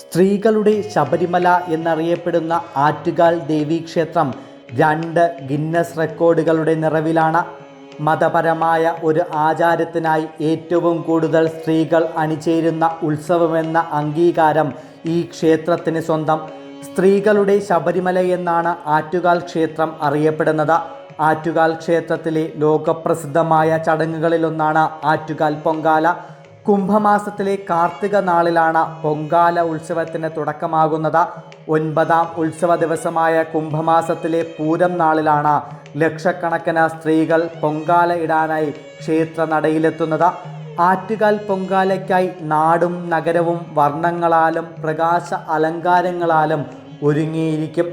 സ്ത്രീകളുടെ ശബരിമല എന്നറിയപ്പെടുന്ന ആറ്റുകാൽ ദേവീക്ഷേത്രം രണ്ട് ഗിന്നസ് റെക്കോർഡുകളുടെ നിറവിലാണ്. മതപരമായ ഒരു ആചാരത്തിനായി ഏറ്റവും കൂടുതൽ സ്ത്രീകൾ അണിചേരുന്ന ഉത്സവമെന്ന അംഗീകാരം ഈ ക്ഷേത്രത്തിന് സ്വന്തം. സ്ത്രീകളുടെ ശബരിമല എന്നാണ് ആറ്റുകാൽ ക്ഷേത്രം അറിയപ്പെടുന്നത്. ആറ്റുകാൽ ക്ഷേത്രത്തിലെ ലോകപ്രസിദ്ധമായ ചടങ്ങുകളിലൊന്നാണ് ആറ്റുകാൽ പൊങ്കാല. കുംഭമാസത്തിലെ കാർത്തിക നാളിലാണ് പൊങ്കാല ഉത്സവത്തിന് തുടക്കമാകുന്നത്. ഒൻപതാം ഉത്സവ ദിവസമായ കുംഭമാസത്തിലെ പൂരം നാളിലാണ് ലക്ഷക്കണക്കിന് സ്ത്രീകൾ പൊങ്കാല ഇടാനായി ക്ഷേത്ര നടയിലെത്തുന്നത് ആറ്റുകാൽ പൊങ്കാലയ്ക്കായി നാടും നഗരവും വർണങ്ങളാലും പ്രകാശ അലങ്കാരങ്ങളാലും ഒരുങ്ങിയിരിക്കും.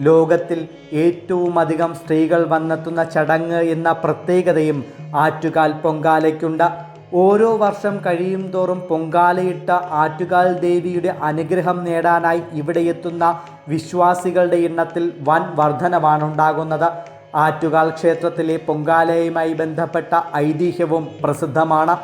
ലോകത്തിൽ ഏറ്റവും അധികം സ്ത്രീകൾ വന്നെത്തുന്ന ചടങ്ങ് എന്ന പ്രത്യേകതയും ആറ്റുകാൽ പൊങ്കാലയ്ക്കുണ്ട്. ഓരോ വർഷം കഴിയും തോറും പൊങ്കാലയിട്ട ആറ്റുകാൽ ദേവിയുടെ അനുഗ്രഹം നേടാനായി ഇവിടെ എത്തുന്ന വിശ്വാസികളുടെ എണ്ണത്തിൽ വൻ വർധനവാണ് ഉണ്ടാകുന്നത് ആറ്റുകാൽ ക്ഷേത്രത്തിലെ പൊങ്കാലയുമായി ബന്ധപ്പെട്ട ഐതിഹ്യവും പ്രസിദ്ധമാണ്.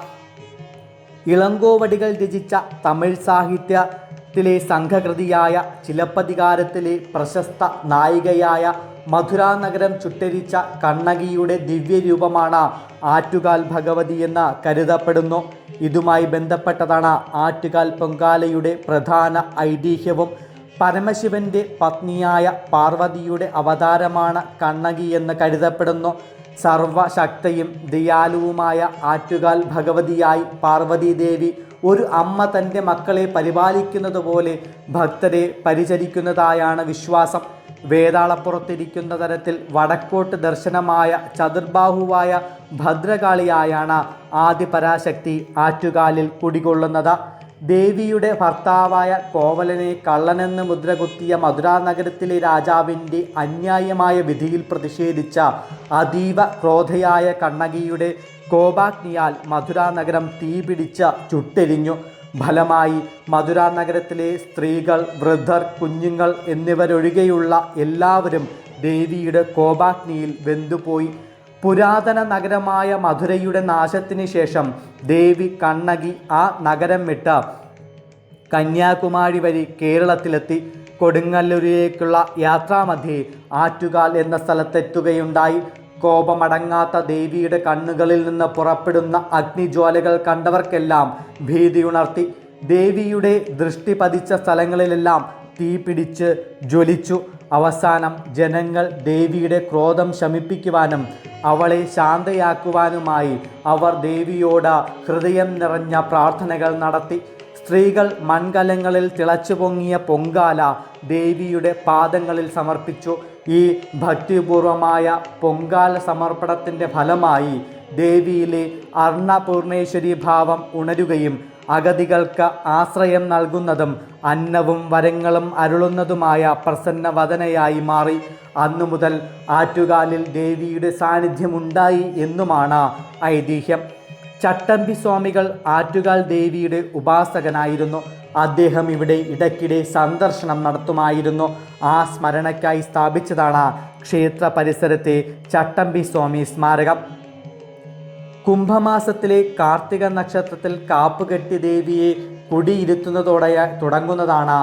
ഇളങ്കോവടികൾ രചിച്ച തമിഴ് സാഹിത്യത്തിലെ സംഘകൃതിയായ ചിലപ്പതികാരത്തിലെ പ്രശസ്ത നായികയായ മധുരാ നഗരം ചുട്ടരിച്ച കണ്ണകിയുടെ ദിവ്യരൂപമാണ് ആറ്റുകാൽ ഭഗവതി എന്ന് കരുതപ്പെടുന്നു. ഇതുമായി ബന്ധപ്പെട്ടതാണ് ആറ്റുകാൽ പൊങ്കാലയുടെ പ്രധാന ഐതിഹ്യവും. പരമശിവന്റെ പത്നിയായ പാർവതിയുടെ അവതാരമാണ് കണ്ണകി എന്ന് കരുതപ്പെടുന്നു. സർവശക്തയും ദയാലുവുമായ ആറ്റുകാൽ ഭഗവതിയായി പാർവതീദേവി ഒരു അമ്മ തന്റെ മക്കളെ പരിപാലിക്കുന്നത് പോലെ ഭക്തരെ പരിചരിക്കുന്നതായാണ് വിശ്വാസം. വേതാളപ്പുറത്തിരിക്കുന്ന തരത്തിൽ വടക്കോട്ട് ദർശനമായ ചതുർബാഹുവായ ഭദ്രകാളിയായാണ് ആദിപരാശക്തി ആറ്റുകാലിൽ കുടികൊള്ളുന്നത്. ദേവിയുടെ ഭർത്താവായ കോവലനെ കള്ളനെന്ന് മുദ്രകുത്തിയ മധുരാ നഗരത്തിലെ രാജാവിന്റെ അന്യായമായ വിധിയിൽ പ്രതിഷേധിച്ച അതീവ ക്രോധയായ കണ്ണകിയുടെ കോപാഗ്നിയാൽ മധുരാ നഗരം തീപിടിച്ച ചുട്ടെരിഞ്ഞു. ഫലമായി മധുര നഗരത്തിലെ സ്ത്രീകൾ വൃദ്ധർ കുഞ്ഞുങ്ങൾ എന്നിവരൊഴികെയുള്ള എല്ലാവരും ദേവിയുടെ കോപാഗ്നിയിൽ വെന്തുപോയി. പുരാതന നഗരമായ മധുരയുടെ നാശത്തിന് ശേഷം ദേവി കണ്ണകി ആ നഗരം വിട്ട് കന്യാകുമാരി വഴി കേരളത്തിലെത്തി. കൊടുങ്ങല്ലൂരിലേക്കുള്ള യാത്രാമധ്യേ ആറ്റുകാൽ എന്ന സ്ഥലത്തെത്തുകയുണ്ടായി. കോപമടങ്ങാത്ത ദേവിയുടെ കണ്ണുകളിൽ നിന്ന് പുറപ്പെടുന്ന അഗ്നിജ്വാലകൾ കണ്ടവർക്കെല്ലാം ഭീതിയുണർത്തി ദേവിയുടെ ദൃഷ്ടി പതിച്ച സ്ഥലങ്ങളിലെല്ലാം തീ പിടിച്ച് ജ്വലിച്ചു. അവസാനം ജനങ്ങൾ ദേവിയുടെ ക്രോധം ശമിപ്പിക്കുവാനും അവളെ ശാന്തയാക്കുവാനുമായി അവർ ദേവിയോട് ഹൃദയം നിറഞ്ഞ പ്രാർത്ഥനകൾ നടത്തി. സ്ത്രീകൾ മൺകലങ്ങളിൽ തിളച്ചു പൊങ്ങിയ പൊങ്കാല ദേവിയുടെ പാദങ്ങളിൽ സമർപ്പിച്ചു. ഈ ഭക്തിപൂർവമായ പൊങ്കാല സമർപ്പണത്തിന്റെ ഫലമായി ദേവിയിലെ അർണപൂർണേശ്വരി ഭാവം ഉണരുകയും അഗതികൾക്ക് ആശ്രയം നൽകുന്നതും അന്നവും വരങ്ങളും അരുളുന്നതുമായ പ്രസന്നവദനയായി മാറി. അന്നു മുതൽ ആറ്റുകാലിൽ ദേവിയുടെ സാന്നിധ്യമുണ്ടായി എന്നുമാണ് ഐതിഹ്യം. ചട്ടമ്പി സ്വാമികൾ ആറ്റുകാൽ ദേവിയുടെ ഉപാസകനായിരുന്നു. അദ്ദേഹം ഇവിടെ ഇടയ്ക്കിടെ സന്ദർശനം നടത്തുമായിരുന്നു. ആ സ്മരണയ്ക്കായി സ്ഥാപിച്ചതാണ് ക്ഷേത്ര പരിസരത്തെ ചട്ടമ്പി സ്വാമി സ്മാരകം. കുംഭമാസത്തിലെ കാർത്തിക നക്ഷത്രത്തിൽ കാപ്പുകെട്ടി ദേവിയെ കുടിയിരുത്തുന്നതോടെ തുടങ്ങുന്നതാണ്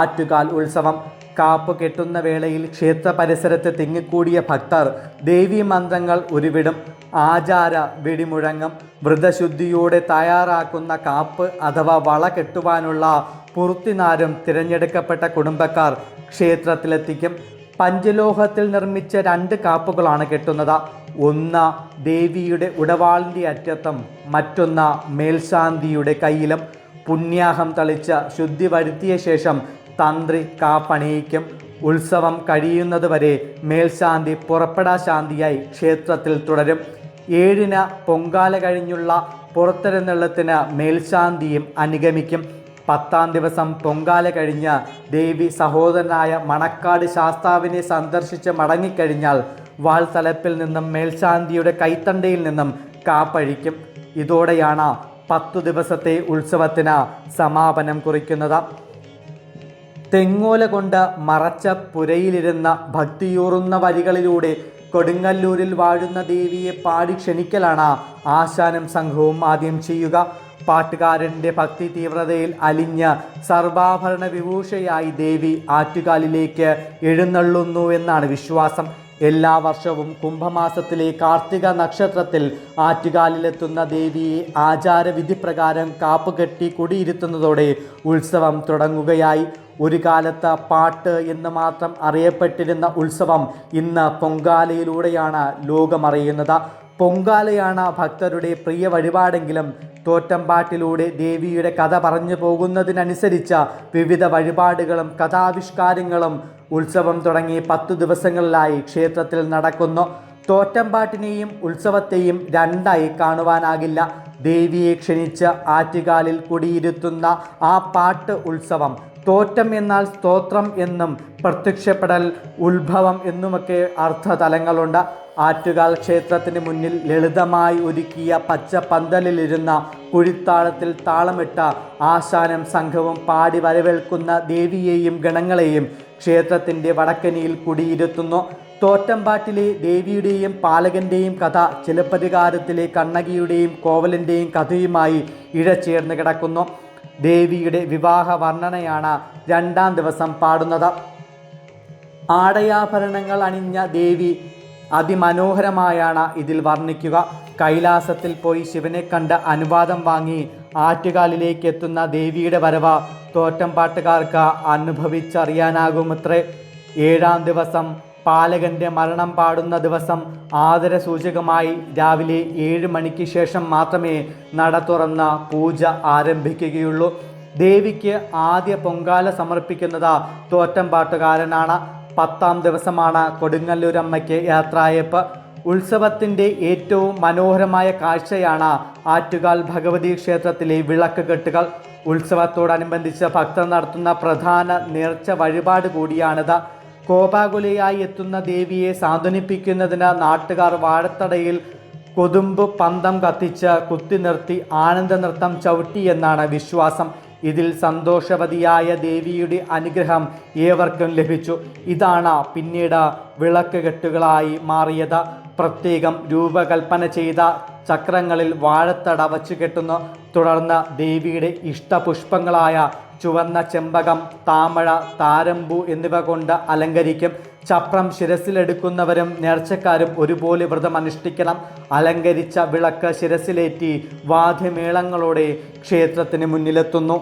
ആറ്റുകാൽ ഉത്സവം. കാപ്പ് കെട്ടുന്ന വേളയിൽ ക്ഷേത്ര പരിസരത്ത് തിങ്ങിക്കൂടിയ ഭക്തർ ദേവീ മന്ത്രങ്ങൾ ഉരുവിടും. ആചാര വെടിമുഴങ്ങം വ്രതശുദ്ധിയോടെ തയ്യാറാക്കുന്ന കാപ്പ് അഥവാ വള കെട്ടുവാനുള്ള പുറത്തിനാരും തിരഞ്ഞെടുക്കപ്പെട്ട കുടുംബക്കാർ ക്ഷേത്രത്തിലെത്തിക്കും. പഞ്ചലോഹത്തിൽ നിർമ്മിച്ച രണ്ട് കാപ്പുകളാണ് കെട്ടുന്നത്. ഒന്ന് ദേവിയുടെ ഉടവാളിന്റെ അറ്റത്തും മറ്റൊന്ന് മേൽശാന്തിയുടെ കയ്യിലും. പുണ്യാഹം തളിച്ച് ശുദ്ധി വരുത്തിയ ശേഷം തന്ത്രി കാപ്പണിയിക്കും. ഉത്സവം കഴിയുന്നതുവരെ മേൽശാന്തി പുറപ്പെടാ ശാന്തിയായി ക്ഷേത്രത്തിൽ തുടരും. ഏഴിന് പൊങ്കാല കഴിഞ്ഞുള്ള പുറത്തെഴുന്നള്ളത്തിന് മേൽശാന്തിയും അനുഗമിക്കും. പത്താം ദിവസം പൊങ്കാല കഴിഞ്ഞ് ദേവി സഹോദരനായ മണക്കാട് ശാസ്താവിനെ സന്ദർശിച്ച് മടങ്ങിക്കഴിഞ്ഞാൽ വാൾത്തലപ്പിൽ നിന്നും മേൽശാന്തിയുടെ കൈത്തണ്ടയിൽ നിന്നും കാപ്പഴിക്കും. ഇതോടെയാണ് പത്തു ദിവസത്തെ ഉത്സവത്തിന് സമാപനം കുറിക്കുന്നത്. തെങ്ങോല കൊണ്ട് മറച്ച പുരയിലിരുന്ന ഭക്തിയൂറുന്ന വരികളിലൂടെ കൊടുങ്ങല്ലൂരിൽ വാഴുന്ന ദേവിയെ പാടി ക്ഷണിക്കലാണ് ആശാനം സംഘവും ആദ്യം ചെയ്യുക. പാട്ടുകാരന്റെ ഭക്തി തീവ്രതയിൽ അലിഞ്ഞ് സർവാഭരണ വിഭൂഷയായി ദേവി ആറ്റുകാലിലേക്ക് എഴുന്നള്ളുന്നു എന്നാണ് വിശ്വാസം. എല്ലാ വർഷവും കുംഭമാസത്തിലെ കാർത്തിക നക്ഷത്രത്തിൽ ആറ്റുകാലിലെത്തുന്ന ദേവിയെ ആചാരവിധി പ്രകാരം കാപ്പുകെട്ടി കുടിയിരുത്തുന്നതോടെ ഉത്സവം തുടങ്ങുകയായി. ഒരു കാലത്ത് പാട്ട് എന്ന് മാത്രം അറിയപ്പെട്ടിരുന്ന ഉത്സവം ഇന്ന് പൊങ്കാലയിലൂടെയാണ് ലോകമറിയുന്നത്. പൊങ്കാലയാണ് ഭക്തരുടെ പ്രിയ വഴിപാടെങ്കിലും തോറ്റമ്പാട്ടിലൂടെ ദേവിയുടെ കഥ പറഞ്ഞു പോകുന്നതിനനുസരിച്ച് വിവിധ വഴിപാടുകളും കഥാവിഷ്കാരങ്ങളും ഉത്സവം തുടങ്ങി പത്തു ദിവസങ്ങളിലായി ക്ഷേത്രത്തിൽ നടക്കുന്നു. തോറ്റമ്പാട്ടിനെയും ഉത്സവത്തെയും രണ്ടായി കാണുവാനാകില്ല. ദേവിയെ ക്ഷണിച്ച് ആറ്റുകാലിൽ കുടിയിരുത്തുന്ന ആ പാട്ട് ഉത്സവം തോറ്റം എന്നാൽ സ്തോത്രം എന്നും പ്രത്യക്ഷപ്പെടൽ ഉത്ഭവം എന്നുമൊക്കെ അർത്ഥതലങ്ങളുണ്ട്. ആറ്റുകാൽ ക്ഷേത്രത്തിന് മുന്നിൽ ലളിതമായി ഒരുക്കിയ പച്ച പന്തലിലിരുന്ന കുഴിത്താളത്തിൽ താളമിട്ട ആശാനം സംഘവും പാടി വരവേൽക്കുന്ന ദേവിയെയും ഗണങ്ങളെയും ക്ഷേത്രത്തിന്റെ വടക്കനിയിൽ കുടിയിരുത്തുന്നു. തോറ്റമ്പാട്ടിലെ ദേവിയുടെയും പാലകന്റെയും കഥ ചിലപ്പതികാരത്തിലെ കണ്ണകിയുടെയും കോവലിന്റെയും കഥയുമായി ഇഴചേർന്ന് കിടക്കുന്നു. ദേവിയുടെ വിവാഹ വർണനയാണ് രണ്ടാം ദിവസം പാടുന്നത്. ആടയാഭരണങ്ങൾ അണിഞ്ഞ ദേവി അതിമനോഹരമായാണ് ഇതിൽ വർണിക്കുക. കൈലാസത്തിൽ പോയി ശിവനെ കണ്ട് അനുവാദം വാങ്ങി ആറ്റുകാലിലേക്ക് എത്തുന്ന ദേവിയുടെ വരവ തോറ്റംപാട്ടുകാർക്ക് അനുഭവിച്ചറിയാനാകുമത്രേ. ഏഴാം ദിവസം പാലകന്റെ മരണം പാടുന്ന ദിവസം ആദര സൂചകമായി രാവിലെ ഏഴ് മണിക്ക് ശേഷം മാത്രമേ നട തുറന്ന പൂജ ആരംഭിക്കുകയുള്ളൂ. ദേവിക്ക് ആദ്യ പൊങ്കാല സമർപ്പിക്കുന്നത് തോറ്റംപാട്ടുകാരനാണ് പത്താം ദിവസമാണ് കൊടുങ്ങല്ലൂരമ്മയ്ക്ക് യാത്രായപ്പ്. ഉത്സവത്തിന്റെ ഏറ്റവും മനോഹരമായ കാഴ്ചയാണ് ആറ്റുകാൽ ഭഗവതി ക്ഷേത്രത്തിലെ വിളക്ക് കെട്ടുകൾ ഉത്സവത്തോടനുബന്ധിച്ച് ഭക്തർ നടത്തുന്ന പ്രധാന നേർച്ച വഴിപാട് കൂടിയാണിത്. കോപാകുലയായി എത്തുന്ന ദേവിയെ സാന്ത്വനിപ്പിക്കുന്നതിന് നാട്ടുകാർ വാഴത്തടയിൽ കൊതുമ്പ് പന്തം കത്തിച്ച് കുത്തി നിർത്തി ആനന്ദ നൃത്തം ചവിട്ടി എന്നാണ് വിശ്വാസം. ഇതിൽ സന്തോഷവതിയായ ദേവിയുടെ അനുഗ്രഹം ഏവർക്കും ലഭിച്ചു. ഇതാണ് പിന്നീട് വിളക്ക് കെട്ടുകളായി മാറിയത്. പ്രത്യേകം രൂപകൽപ്പന ചെയ്ത ചക്രങ്ങളിൽ വാഴത്തട വച്ചു കെട്ടുന്നു തുടർന്ന് ദേവിയുടെ ഇഷ്ടപുഷ്പങ്ങളായ ചുവന്ന ചെമ്പകം താമഴ താരമ്പു എന്നിവ കൊണ്ട് അലങ്കരിക്കും. ചപ്രം ശിരസിലെടുക്കുന്നവരും നേർച്ചക്കാരും ഒരുപോലെ വ്രതം അനുഷ്ഠിക്കണം. അലങ്കരിച്ച വിളക്ക് ശിരസിലേറ്റി വാദ്യമേളങ്ങളോടെ ക്ഷേത്രത്തിന് മുന്നിലെത്തുന്നു.